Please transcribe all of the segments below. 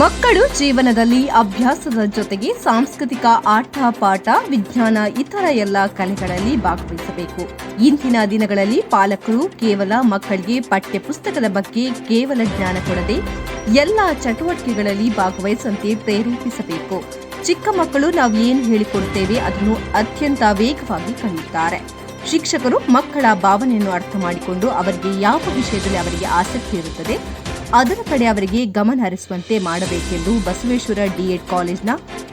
ಮಕ್ಕಳು ಜೀವನದಲ್ಲಿ ಅಭ್ಯಾಸದ ಜೊತೆಗೆ ಸಾಂಸ್ಕೃತಿಕ ಆಟ, ಪಾಠ, ವಿಜ್ಞಾನ, ಇತರ ಎಲ್ಲ ಕಲೆಗಳಲ್ಲಿ ಭಾಗವಹಿಸಬೇಕು. ಇಂದಿನ ದಿನಗಳಲ್ಲಿ ಪಾಲಕರು ಕೇವಲ ಮಕ್ಕಳಿಗೆ ಪಠ್ಯ ಪುಸ್ತಕದ ಬಗ್ಗೆ ಕೇವಲ ಜ್ಞಾನ ಕೊಡದೆ ಎಲ್ಲ ಚಟುವಟಿಕೆಗಳಲ್ಲಿ ಭಾಗವಹಿಸುವಂತೆ ಪ್ರೇರೇಪಿಸಬೇಕು. ಚಿಕ್ಕ ಮಕ್ಕಳು ನಾವು ಏನು ಹೇಳಿಕೊಡ್ತೇವೆ ಅದನ್ನು ಅತ್ಯಂತ ವೇಗವಾಗಿ ಕಲಿಯುತ್ತಾರೆ. ಶಿಕ್ಷಕರು ಮಕ್ಕಳ ಭಾವನೆಯನ್ನು ಅರ್ಥ ಮಾಡಿಕೊಂಡು ಅವರಿಗೆ ಯಾವ ವಿಷಯದಲ್ಲಿ ಅವರಿಗೆ ಆಸಕ್ತಿ ಇರುತ್ತದೆ ಅದರ ಕಡೆ ಅವರಿಗೆ ಗಮನ ಹರಿಸುವಂತೆ ಮಾಡಬೇಕೆಂದು ಬಸವೇಶ್ವರ ಡಿಎಡ್ ಕಾಲೇಜ್ನ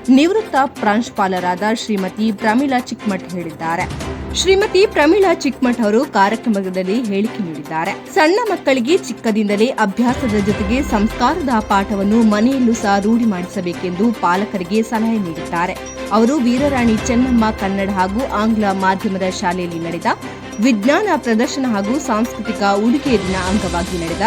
ನಿವೃತ್ತ ಪ್ರಾಂಶುಪಾಲರಾದ ಶ್ರೀಮತಿ ಪ್ರಮೀಳಾ ಚಿಕ್ಮಠ್ ಹೇಳಿದ್ದಾರೆ. ಶ್ರೀಮತಿ ಪ್ರಮೀಳಾ ಚಿಕ್ಮಠ್ ಅವರು ಕಾರ್ಯಕ್ರಮದಲ್ಲಿ ಹೇಳಿಕೆ ನೀಡಿದ್ದಾರೆ. ಸಣ್ಣ ಮಕ್ಕಳಿಗೆ ಚಿಕ್ಕದಿಂದಲೇ ಅಭ್ಯಾಸದ ಜೊತೆಗೆ ಸಂಸ್ಕಾರದ ಪಾಠವನ್ನು ಮನೆಯಲ್ಲೂ ಸಹ ರೂಢಿ ಮಾಡಿಸಬೇಕೆಂದು ಪಾಲಕರಿಗೆ ಸಲಹೆ ನೀಡಿದ್ದಾರೆ. ಅವರು ವೀರರಾಣಿ ಚೆನ್ನಮ್ಮ ಕನ್ನಡ ಹಾಗೂ ಆಂಗ್ಲ ಮಾಧ್ಯಮದ ಶಾಲೆಯಲ್ಲಿ ನಡೆದ ವಿಜ್ಞಾನ ಪ್ರದರ್ಶನ ಹಾಗೂ ಸಾಂಸ್ಕೃತಿಕ ಉಡುಗೆ ದಿನ ಅಂಗವಾಗಿ ನಡೆದ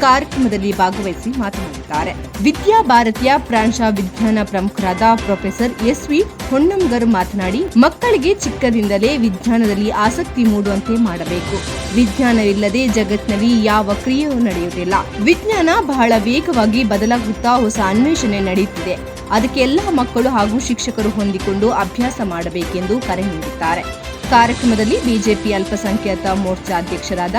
ಕಾರ್ಯಕ್ರಮದಲ್ಲಿ ಭಾಗವಹಿಸಿ ಮಾತನಾಡಿದ್ದಾರೆ. ವಿದ್ಯಾ ಭಾರತೀಯ ಪ್ರಾಂಶ ವಿಜ್ಞಾನ ಪ್ರಮುಖರಾದ ಪ್ರೊಫೆಸರ್ ಎಸ್ ವಿ ಹೊನ್ನಂಗರ್ ಮಾತನಾಡಿ, ಮಕ್ಕಳಿಗೆ ಚಿಕ್ಕದಿಂದಲೇ ವಿಜ್ಞಾನದಲ್ಲಿ ಆಸಕ್ತಿ ಮೂಡುವಂತೆ ಮಾಡಬೇಕು. ವಿಜ್ಞಾನವಿಲ್ಲದೆ ಜಗತ್ತಿನಲ್ಲಿ ಯಾವ ಕ್ರಿಯೆಯೂ ನಡೆಯುವುದಿಲ್ಲ. ವಿಜ್ಞಾನ ಬಹಳ ವೇಗವಾಗಿ ಬದಲಾಗುತ್ತಾ ಹೊಸ ಅನ್ವೇಷಣೆ ನಡೆಯುತ್ತಿದೆ. ಅದಕ್ಕೆ ಎಲ್ಲ ಮಕ್ಕಳು ಹಾಗೂ ಶಿಕ್ಷಕರು ಹೊಂದಿಕೊಂಡು ಅಭ್ಯಾಸ ಮಾಡಬೇಕೆಂದು ಕರೆ ನೀಡಿದ್ದಾರೆ. ಕಾರ್ಯಕ್ರಮದಲ್ಲಿ ಬಿಜೆಪಿ ಅಲ್ಪಸಂಖ್ಯಾತ ಮೋರ್ಚಾ ಅಧ್ಯಕ್ಷರಾದ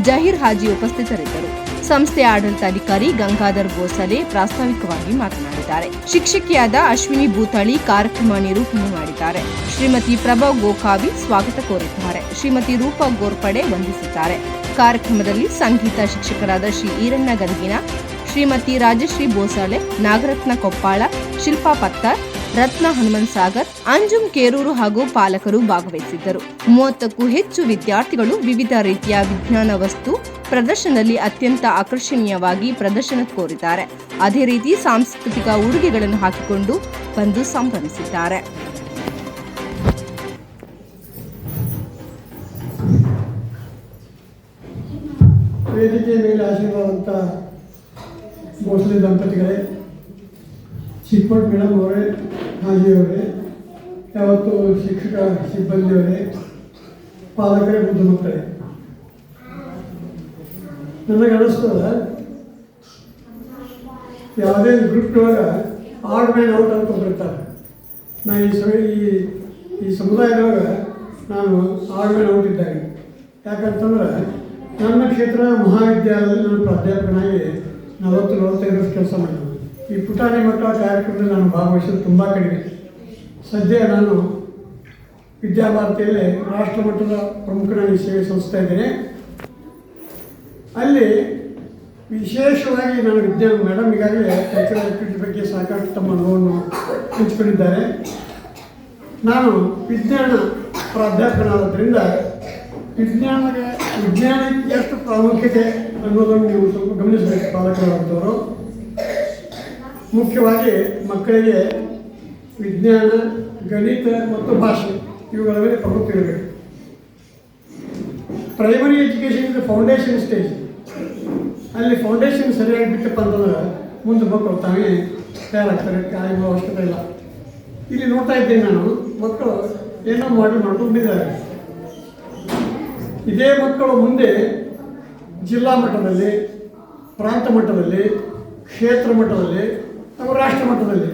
ಜಹೀರ್ ಹಾಜಿ ಉಪಸ್ಥಿತರಿದ್ದರು. ಸಂಸ್ಥೆಯ ಆಡಳಿತಾಧಿಕಾರಿ ಗಂಗಾಧರ್ ಗೋಸಲೆ ಪ್ರಾಸ್ತಾವಿಕವಾಗಿ ಮಾತನಾಡಿದ್ದಾರೆ. ಶಿಕ್ಷಕಿಯಾದ ಅಶ್ವಿನಿ ಭೂತಾಳಿ ಕಾರ್ಯಕ್ರಮ ನಿರೂಪಣೆ ಮಾಡಿದ್ದಾರೆ. ಶ್ರೀಮತಿ ಪ್ರಭಾ ಗೋಕಾವಿ ಸ್ವಾಗತ ಕೋರಿದ್ದಾರೆ. ಶ್ರೀಮತಿ ರೂಪಾ ಗೋರ್ಪಡೆ ವಂದಿಸಿದ್ದಾರೆ. ಕಾರ್ಯಕ್ರಮದಲ್ಲಿ ಸಂಗೀತ ಶಿಕ್ಷಕರಾದ ಶ್ರೀ ಈರಣ್ಣ ಗದಗಿನ, ಶ್ರೀಮತಿ ರಾಜಶ್ರೀ ಬೋಸಾಳೆ ನಾಗರತ್ನ ಕೊಪ್ಪಾಳ, ಶಿಲ್ಪಾ ಪತ್ತಾರ್ ರತ್ನ ಹನುಮನ್ ಸಾಗರ್, ಅಂಜುಮ್ ಕೇರೂರು ಹಾಗೂ ಪಾಲಕರು ಭಾಗವಹಿಸಿದ್ದರು. ಮೂವತ್ತಕ್ಕೂ ಹೆಚ್ಚು ವಿದ್ಯಾರ್ಥಿಗಳು ವಿವಿಧ ರೀತಿಯ ವಿಜ್ಞಾನ ವಸ್ತು ಪ್ರದರ್ಶನದಲ್ಲಿ ಅತ್ಯಂತ ಆಕರ್ಷಣೀಯವಾಗಿ ಪ್ರದರ್ಶನ ಕೋರಿದ್ದಾರೆ. ಅದೇ ರೀತಿ ಸಾಂಸ್ಕೃತಿಕ ಉಡುಗೆಗಳನ್ನು ಹಾಕಿಕೊಂಡು ಬಂದು ಸಂಭ್ರಮಿಸಿದ್ದಾರೆ. ವೇದಿಕೆ ಮೇಲೆ ಆಶೀರ್ವಾದಂಥ ಭೋಸಲೆ ದಂಪತಿಗಳೇ ಮೇಡಮ್ ಅವರೇ ಹಾಜಿಯವರೇ ಯಾವತ್ತು ಶಿಕ್ಷಕ, ಸಿಬ್ಬಂದಿಯವರೇ ಪಾಲಕರೇ ಬುದ್ಧ ಮಕ್ಕಳೇ. ನನಗೆ ಅನಿಸ್ತದ, ಯಾವುದೇ ಗ್ರೂಪ್ ಒಳಗೆ ಆಡ್ ಮ್ಯಾನ್ ಔಟ್ ಅಂತ ಬರ್ತಾರೆ ನಾನು ಈ ಸಮಯ ಈ ಈ ಸಮುದಾಯದೊಳಗೆ ನಾನು ಆಡ್ ಮ್ಯಾನ್ ಔಟ್ ಇದ್ದಾಗ ಯಾಕಂತಂದ್ರೆ ನನ್ನ ಕ್ಷೇತ್ರ ಮಹಾವಿದ್ಯಾಲಯದಲ್ಲಿ ನಾನು ಪ್ರಾಧ್ಯಾಪಕನಾಗಿ ನಲವತ್ತು ನಲವತ್ತೈದು ವರ್ಷ ಕೆಲಸ ಈ ಪುಟಾಣಿ ಮಟ್ಟ ಕಾರ್ಯಕ್ರಮದಲ್ಲಿ ನಾನು ಭಾಗವಹಿಸೋದು ತುಂಬ ಕಡಿಮೆ. ಸದ್ಯ ನಾನು ವಿದ್ಯಾಭಾರತಿಯಲ್ಲಿ ರಾಷ್ಟ್ರ ಮಟ್ಟದ ಪ್ರಮುಖನಾಗಿ ಸೇವೆ ಸಲ್ಲಿಸ್ತಾ ಇದ್ದೇನೆ. ಅಲ್ಲಿ ವಿಶೇಷವಾಗಿ ನಾನು ವಿಜ್ಞಾನ ಮೇಡಮ್ ಈಗಾಗಲೇ ಕಲ್ಚರಲ್ ಆಕ್ಟಿವಿಟಿ ಬಗ್ಗೆ ಸಾಕಷ್ಟು ತಮ್ಮ ನೋವನ್ನು ಹಂಚಿಕೊಂಡಿದ್ದಾರೆ. ನಾನು ವಿಜ್ಞಾನ ಪ್ರಾಧ್ಯಾಪಕನಾದ್ದರಿಂದ ವಿಜ್ಞಾನಕ್ಕೆ ವಿಜ್ಞಾನಕ್ಕೆ ಎಷ್ಟು ಪ್ರಾಮುಖ್ಯತೆ ಅನ್ನೋದನ್ನು ನೀವು ಸ್ವಲ್ಪ ಗಮನಿಸಬೇಕು ಪಾಲಕರಾದಂಥವರು ಮುಖ್ಯವಾಗಿ ಮಕ್ಕಳಿಗೆ ವಿಜ್ಞಾನ, ಗಣಿತ ಮತ್ತು ಭಾಷೆ ಇವುಗಳ ಮೇಲೆ ಇರಬೇಕು. ಪ್ರೈಮರಿ ಎಜುಕೇಷನ್ ಇದು ಫೌಂಡೇಶನ್ ಸ್ಟೇಜ್ ಅಲ್ಲಿ ಫೌಂಡೇಶನ್ ಸರಿಯಾಗಿ ಬಿಟ್ಟಪ್ಪ ಅಂತಂದ್ರೆ ಮುಂದೆ ಮಕ್ಕಳು ತಾವೇ ತಯಾರಾಗ್ತಾರೆ ಕಾಯುವ ಅವಶ್ಯಕತೆ ಇಲ್ಲ. ಇಲ್ಲಿ ನೋಡ್ತಾ ಇದ್ದೇನೆ ನಾನು, ಮಕ್ಕಳು ಏನೋ ಮಾಡಿ ಮಾಡ್ಕೊಂಡಿದ್ದಾರೆ ಇದೇ ಮಕ್ಕಳು ಮುಂದೆ ಜಿಲ್ಲಾ ಮಟ್ಟದಲ್ಲಿ, ಪ್ರಾಂತ ಮಟ್ಟದಲ್ಲಿ, ಕ್ಷೇತ್ರ ಮಟ್ಟದಲ್ಲಿ ಹಾಗೂ ರಾಷ್ಟ್ರ ಮಟ್ಟದಲ್ಲಿ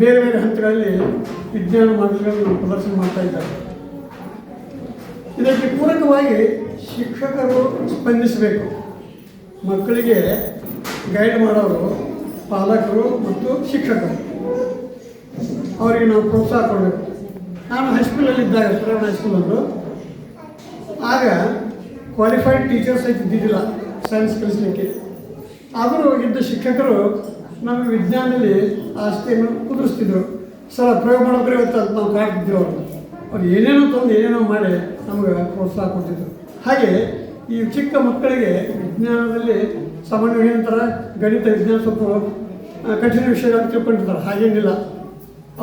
ಬೇರೆ ಬೇರೆ ಹಂತಗಳಲ್ಲಿ ವಿಜ್ಞಾನ ಮಾದರಿಗಳನ್ನು ಪ್ರದರ್ಶನ ಮಾಡ್ತಾ ಇದ್ದಾರೆ. ಇದಕ್ಕೆ ಪೂರಕವಾಗಿ ಶಿಕ್ಷಕರು ಸ್ಪಂದಿಸಬೇಕು. ಮಕ್ಕಳಿಗೆ ಗೈಡ್ ಮಾಡೋರು, ಪಾಲಕರು ಮತ್ತು ಶಿಕ್ಷಕರು. ಅವರಿಗೆ ನಾವು ಪ್ರೋತ್ಸಾಹ ಕೊಡಬೇಕು. ನಾನು ಹೈಸ್ಕೂಲಲ್ಲಿದ್ದಾಗ ಶ್ರವಣ ಹೈಸ್ಕೂಲಲ್ಲೂ ಆಗ ಕ್ವಾಲಿಫೈಡ್ ಟೀಚರ್ಸ್ ಇದ್ದಿದ್ದಿಲ್ಲ ಸೈನ್ಸ್ ಕಲಿಸಲಿಕ್ಕೆ. ಆದರೂ ಇದ್ದ ಶಿಕ್ಷಕರು ನಮ್ಮ ವಿಜ್ಞಾನದಲ್ಲಿ ಆಸ್ತಿಯನ್ನು ಕುದುರಿಸ್ತಿದ್ರು. ಸರ್ ಪ್ರಯೋಗ ಮಾಡೋದ್ರೆ ಇವತ್ತು ಅದು ನಾವು ಕಾಡ್ತಿದ್ದೇವೆ ಅವರು. ಅವ್ರು ಏನೇನೋ ತಂದು ಏನೇನೋ ಮಾಡಿ ನಮಗೆ ಪ್ರೋತ್ಸಾಹ ಕೊಡ್ತಿದ್ರು. ಹಾಗೆ ಈ ಚಿಕ್ಕ ಮಕ್ಕಳಿಗೆ ವಿಜ್ಞಾನದಲ್ಲಿ ಸಾಮಾನ್ಯವಾಗಿ ಏನಂತಾರೆ, ಗಣಿತ, ವಿಜ್ಞಾನ ಸ್ವಲ್ಪ ಕಠಿಣ ವಿಷಯ ಅಂತ ತಿಳ್ಕೊಂಡಿರ್ತಾರೆ. ಹಾಗೇನಿಲ್ಲ.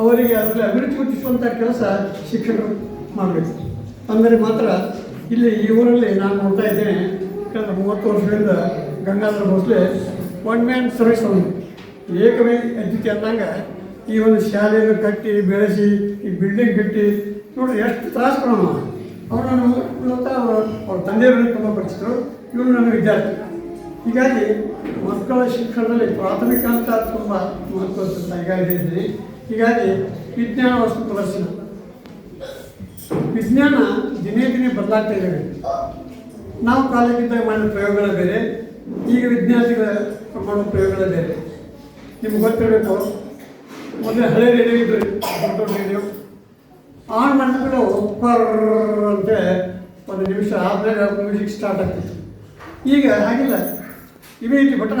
ಅವರಿಗೆ ಅದರಲ್ಲಿ ಅಭಿರುಚಿ ಗುರುತಿಸುವಂಥ ಕೆಲಸ ಶಿಕ್ಷಕರು ಮಾಡಬೇಕು. ಅಂದರೆ ಮಾತ್ರ ಇಲ್ಲಿ ಈ ಊರಲ್ಲಿ ನಾನು ನೋಡ್ತಾ ಇದ್ದೇನೆ, ಕಳೆದ ಮೂವತ್ತು ವರ್ಷಗಳಿಂದ Gangadhar Bhosle one man service ಅವನು ಏಕವೇ ಅದ್ವಿತೀಯ ಅಂದಂಗೆ ಈ ಒಂದು ಶಾಲೆಯನ್ನು ಕಟ್ಟಿ, ಬೆಳೆಸಿ, ಈ ಬಿಲ್ಡಿಂಗ್ ಕಟ್ಟಿ, ನೋಡಿ ಎಷ್ಟು ತ್ರಾಸ ಕೊಡೋಣ. ಅವ್ರು ನಾನು ಇವತ್ತು ಅವ್ರ ತಂದೆಯವರನ್ನು ತುಂಬ ಪಡಿಸಿದ್ರು ಇವರು ನನ್ನ ವಿದ್ಯಾರ್ಥಿ. ಹೀಗಾಗಿ ಮಕ್ಕಳ ಶಿಕ್ಷಣದಲ್ಲಿ ಪ್ರಾಥಮಿಕ ಅಂತ ತುಂಬ ಮಹತ್ವ ಅಂತ ಈಗಾಗಲೇ ಹೇಳಿದ್ದೀನಿ. ಹೀಗಾಗಿ ವಿಜ್ಞಾನ ವಸ್ತು ಪ್ರದರ್ಶನ. ವಿಜ್ಞಾನ ದಿನೇ ದಿನೇ ಬದಲಾಗ್ತಾ ಇದ್ದೇವೆ ನಾವು ಕಾಲೇಜಿದ್ದಾಗ ಮಾಡಿದ ಪ್ರಯೋಗಗಳ ಬೇರೆ, ಈಗ ವಿದ್ಯಾರ್ಥಿಗಳ ಮಾಡೋ ಪ್ರಯೋಗಗಳ ಬೇರೆ. ನಿಮ್ಗೆ ಗೊತ್ತಿರಬೇಕು? ಮೊದಲೇ ಹಳೆ ರೇಡಿಯೋ ಇದ್ದು ದೊಡ್ಡ ರೇಡಿಯೋ ಆನ್ ಮಾಡಿದ್ಮೇಲೆ ಪರ್ ಅಂತ ಒಂದು ನಿಮಿಷ ಆದ್ಮೇಲೆ ಮ್ಯೂಸಿಕ್ ಸ್ಟಾರ್ಟ್ ಆಗ್ತಿತ್ತು. ಈಗ ಹಾಗಿಲ್ಲ. Immediately button